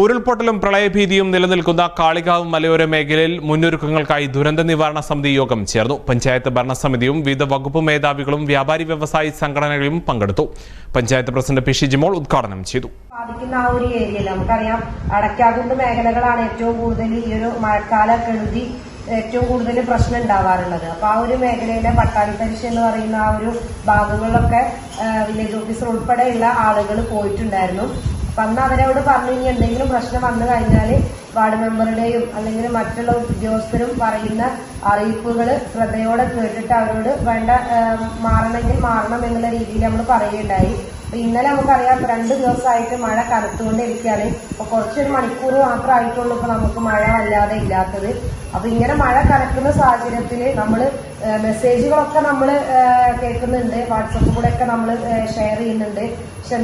ഉരുൾപൊട്ടലും പ്രളയഭീതിയും നിലനിൽക്കുന്ന കാളികാവ് മലയോര മേഖലയിൽ മുന്നൊരുക്കങ്ങൾക്കായി ദുരന്ത നിവാരണ സമിതി യോഗം ചേർന്നു. പഞ്ചായത്ത് ഭരണസമിതിയും വിവിധ വകുപ്പ് മേധാവികളും വ്യാപാരി വ്യവസായി സംഘടനകളും പങ്കെടുത്തു. പഞ്ചായത്ത് പ്രസിഡന്റ് പി ഷിജിമോൾ ഉദ്ഘാടനം ചെയ്തു. ബാധിക്കുന്ന ആ ഒരു ഏരിയയിൽ നമുക്കറിയാം അടയ്ക്കാകുണ്ട് മേഖലകളാണ് ഏറ്റവും കൂടുതൽ ഈ ഒരു മഴക്കാല ഏറ്റവും കൂടുതൽ പ്രശ്നം ഉണ്ടാവാറുള്ളത്. അപ്പൊ ആ ഒരു മേഖലയിലെ പട്ടാളിത്തരിശ് എന്ന് പറയുന്ന ആ ഒരു ഭാഗങ്ങളിലൊക്കെ വില്ലേജ് ഓഫീസർ ഉൾപ്പെടെയുള്ള ആളുകൾ പോയിട്ടുണ്ടായിരുന്നു. അപ്പൊ അന്ന് അവരോട് പറഞ്ഞു ഇനി എന്തെങ്കിലും പ്രശ്നം വന്നു കഴിഞ്ഞാൽ വാർഡ് മെമ്പറുടെയും അല്ലെങ്കിൽ മറ്റുള്ള ഉദ്യോഗസ്ഥരും പറയുന്ന അറിയിപ്പുകൾ ശ്രദ്ധയോടെ കേട്ടിട്ട് അവരോട് വേണ്ട മാറണമെങ്കിൽ മാറണം എന്നുള്ള രീതിയിൽ നമ്മൾ പറയുകയുണ്ടായി. അപ്പൊ ഇന്നലെ നമുക്കറിയാം രണ്ട് ദിവസമായിട്ട് മഴ കറുത്തുകൊണ്ടിരിക്കുകയാണ്. ഇപ്പൊ കുറച്ചൊരു മണിക്കൂർ മാത്രമായിട്ടുള്ളൂ ഇപ്പൊ നമുക്ക് മഴ അല്ലാതെ ഇല്ലാത്തത്. അപ്പൊ ഇങ്ങനെ മഴ കറക്കുന്ന സാഹചര്യത്തിൽ നമ്മൾ മെസ്സേജുകളൊക്കെ നമ്മൾ കേൾക്കുന്നുണ്ട്. വാട്സപ്പ് കൂടെ ഒക്കെ നമ്മൾ ഷെയർ ചെയ്യുന്നുണ്ട്. പക്ഷെ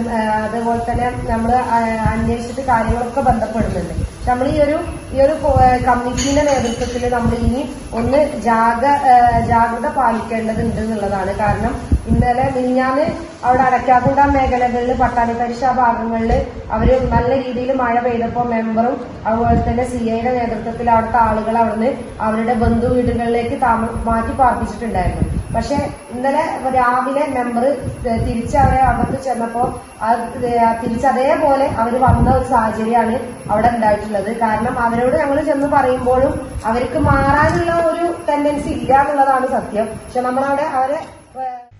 അതുപോലെ തന്നെ നമ്മൾ അന്വേഷിച്ചിട്ട് കാര്യങ്ങളൊക്കെ ബന്ധപ്പെടുന്നുണ്ട്. പക്ഷെ നമ്മൾ ഈ ഒരു ഈ ഒരു കമ്മിറ്റിയുടെ നേതൃത്വത്തിൽ നമ്മൾ ഇനി ഒന്ന് ജാഗ ജാഗ്രത പാലിക്കേണ്ടതുണ്ട് എന്നുള്ളതാണ്. കാരണം ഇന്നലെ മിനിഞ്ഞാന്ന് അവിടെ അടയ്ക്കാക്കുണ്ട മേഖലകളിൽ പട്ടാണിപ്പരിശ ഭാഗങ്ങളിൽ അവർ നല്ല രീതിയിൽ മഴ പെയ്തപ്പോൾ മെമ്പറും അതുപോലെ തന്നെ സി ഐയുടെ നേതൃത്വത്തിൽ അവിടുത്തെ ആളുകൾ അവിടുന്ന് അവരുടെ ബന്ധു വീടുകളിലേക്ക് മാറ്റി പാർപ്പിച്ചിട്ടുണ്ടായിരുന്നു. പക്ഷെ ഇന്നലെ രാവിലെ മെമ്പർ തിരിച്ച് അവരെ അകത്ത് ചെന്നപ്പോൾ തിരിച്ച് അതേപോലെ അവർ വന്ന ഒരു സാഹചര്യമാണ് അവിടെ ഉണ്ടായിട്ടുള്ളത്. കാരണം അവരോട് ഞങ്ങൾ ചെന്ന് പറയുമ്പോഴും അവർക്ക് മാറാനുള്ള ഒരു ടെൻഡൻസി ഇല്ല എന്നുള്ളതാണ് സത്യം. പക്ഷെ നമ്മളവിടെ അവരെ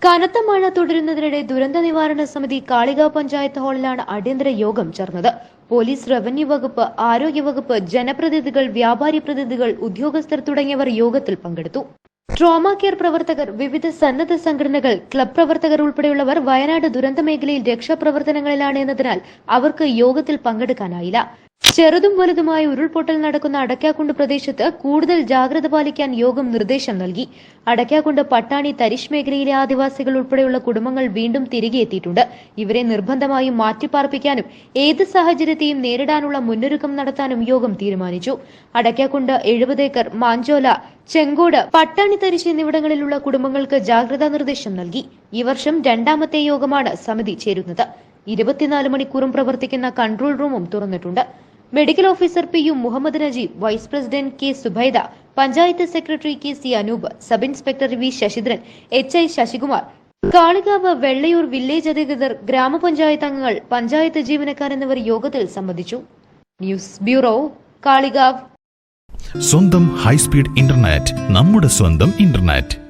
കനത്ത മഴ തുടരുന്നതിനിടെ ദുരന്ത നിവാരണ സമിതി കാളിക പഞ്ചായത്ത് ഹാളിലാണ് അടിയന്തര യോഗം ചേർന്നത്. പോലീസ് റവന്യൂ വകുപ്പ് ആരോഗ്യ വകുപ്പ് ജനപ്രതിനിധികൾ വ്യാപാരി പ്രതിനിധികൾ ഉദ്യോഗസ്ഥർ തുടങ്ങിയവർ യോഗത്തിൽ പങ്കെടുത്തു. ട്രോമ കെയർ പ്രവർത്തകർ വിവിധ സന്നദ്ധ സംഘടനകൾ ക്ലബ് പ്രവർത്തകർ ഉൾപ്പെടെയുള്ളവർ വയനാട് ദുരന്ത മേഖലയിൽ രക്ഷാപ്രവർത്തനങ്ങളിലാണ് എന്നതിനാൽ അവർക്ക് യോഗത്തിൽ പങ്കെടുക്കാനായില്ല. ചെറുതും വലുതുമായ ഉരുൾപൊട്ടൽ നടക്കുന്ന അടയ്ക്കാക്കുണ്ട് പ്രദേശത്ത് കൂടുതൽ ജാഗ്രത പാലിക്കാൻ യോഗം നിർദ്ദേശം നൽകി. അടയ്ക്കാക്കുണ്ട് പട്ടാണി തരിശ് മേഖലയിലെ ആദിവാസികൾ ഉൾപ്പെടെയുള്ള കുടുംബങ്ങൾ വീണ്ടും തിരികെ എത്തിയിട്ടുണ്ട്. ഇവരെ നിർബന്ധമായും മാറ്റിപ്പാർപ്പിക്കാനും ഏത് സാഹചര്യത്തെയും നേരിടാനുള്ള മുന്നൊരുക്കം നടത്താനും യോഗം തീരുമാനിച്ചു. അടയ്ക്കാക്കുണ്ട് എഴുപത് ഏക്കർ മാഞ്ചോല ചെങ്കോട് പട്ടാണി തരിശ് എന്നിവിടങ്ങളിലുള്ള കുടുംബങ്ങൾക്ക് ജാഗ്രതാ നിർദ്ദേശം നൽകി. ഈ വർഷം രണ്ടാമത്തെ യോഗമാണ് സമിതി ചേരുന്നത്. ഇരുപത്തിനാല് മണിക്കൂറും പ്രവർത്തിക്കുന്ന കൺട്രോൾ റൂമും തുറന്നിട്ടുണ്ട്. Medical officer P U Muhammad Najeeb vice president K Subaida panchayat secretary K C Anoop sub inspector V Sasidharan H I Sasikumar. Kalikavu Vellayur village അധികൃതർ ഗ്രാമപഞ്ചായത്ത് അംഗങ്ങൾ പഞ്ചായത്ത് ജീവനക്കാർ എന്നിവർ യോഗത്തിൽ സംബന്ധിച്ചു. News bureau Kalikavu. സ്വന്തം ഹൈസ്പീഡ് ഇന്റർനെറ്റ് നമ്മുടെ സ്വന്തം ഇന്റർനെറ്റ്.